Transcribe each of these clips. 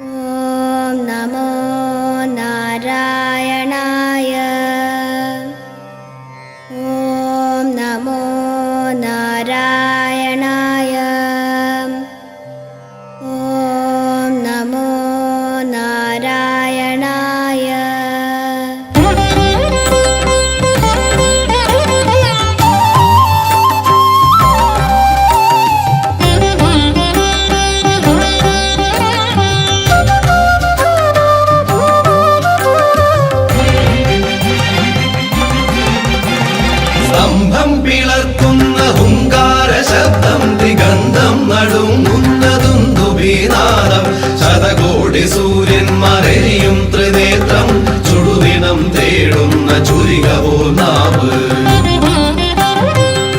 Uh... ശതകോടി മറയും ത്രിനേത്രം ചുടുദിനം തേടുന്ന ചുരിക പോനാവ്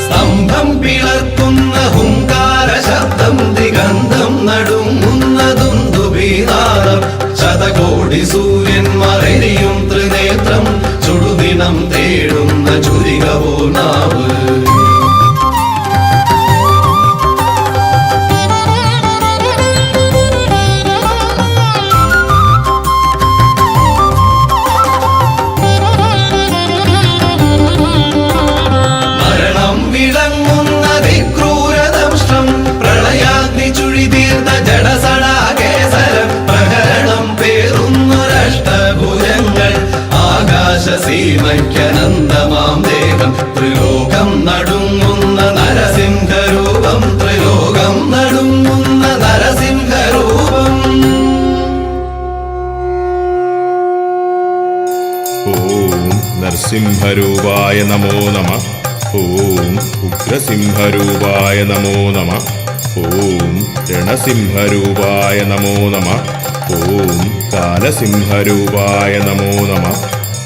സ്തംഭം പിളർക്കുന്ന ഹുങ്കാര ശബ്ദം ദിഗന്ധം നടുങ്ങുന്നതും ദുബീനാദം ശതകോടി സൂര്യന്മാരെയും ആകാശസീമയ്ക്കനന്തമാം ദേഹം ത്രിലോകം നടുങ്ങുന്ന നരസിംഹരൂപം. ത്രിലോകം നടുങ്ങുന്ന നരസിംഹരൂപം. ഓം നരസിംഹരൂപായ നമോ നമ. ഓം ഉഗ്രസിംഹരൂപായ നമോ നമ. ഓം രണസിംഹരൂപായ നമോ നമ. ഓം കാലസിംഹരൂപായ നമോ നമ.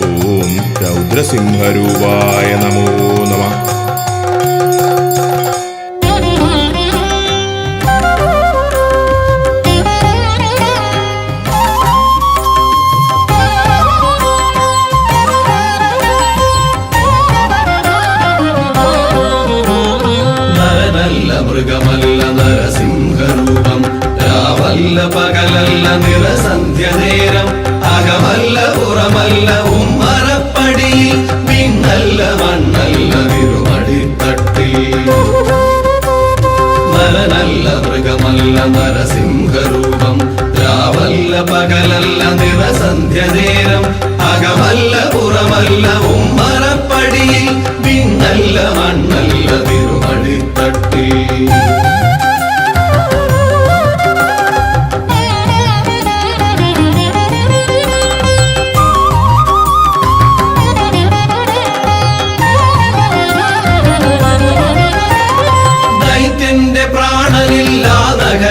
ഓം രൗദ്രസിംഹരൂപായ നമോ നമ. മൃഗമല്ല നരസിംഹരൂപം. രാവല്ല പകലല്ല നിറസന്ധ്യ നേരം അകമല്ല പുറമല്ല ഉമ്മറപ്പടിയിൽ നരനല്ല മൃഗമല്ല നരസിംഹരൂപം രാവല്ല പകലല്ല നിറസന്ധ്യ നേരം അകമല്ല പുറമല്ല ഉമ്മറപ്പടിയിൽ പിന്നല്ല മണ്ണല്ല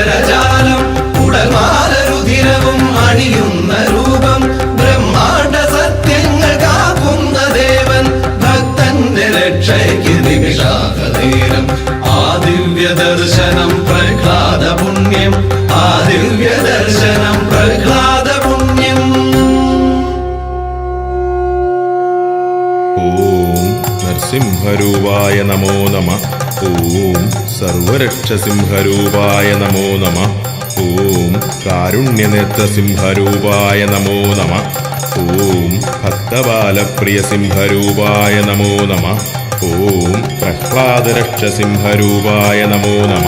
നഗരജാലം ഉടൽമാല രുധിരവും അണിയുന്ന രൂപം ബ്രഹ്മാണ്ട സത്യങ്ങൾ കാക്കുന്ന ദേവൻ ഭക്തന്റെ രക്ഷയ്ക്ക് നിമിഷാകനേരം ആ ദിവ്യ ദർശനം പ്രഹ്ലാദ പുണ്യം ആ ദിവ്യ ദർശനം പ്രഹ്ലാദ ഓം നരസിംഹരൂപായ നമോ നമ ഓം സർവരക്ഷസിംഹരൂപായ നമോ നമ ഓം കാരുണ്യനേത്രസിംഹരൂപായ നമോ നമ ഓം ഭക്തബാലപ്രിയസിംഹരൂപായ നമോ നമ ഓം പ്രഹ്ലാദരക്ഷസിംഹരൂപായ നമോ നമ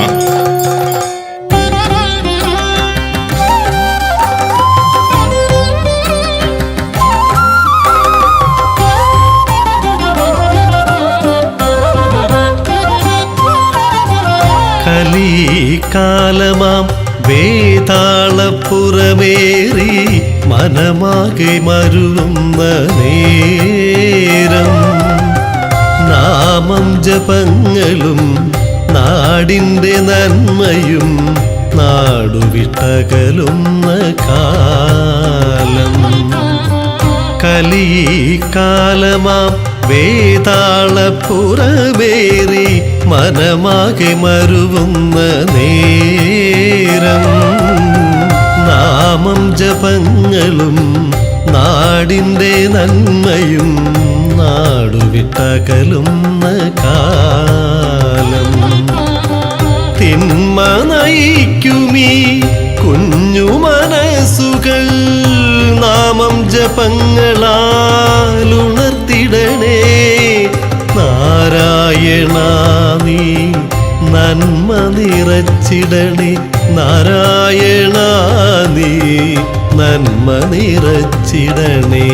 കലികാലമാം വേതാളപ്പുറമേറി മനമാകെ മരുന്ന നേരം. നാമം ജപങ്ങളും നാടിന്റെ നന്മയും നാടുവിട്ടകലുന്ന കാലം. കലികാലമാം വേതാളപ്പുറമേറി മനമാകെ മരുവുന്ന നേരം. നാമം ജപങ്ങളും നാടിന്റെ നന്മയും നാടുവിട്ടകലുന്ന കാലം. തിന്മ നയിക്കുമീ കുഞ്ഞു മനസ്സ് മനസ്സുകൾ നാമം ജപങ്ങളാൽ നിറച്ചിടണേ. നാരായണ നീ നന്മ നിറച്ചിടണേ.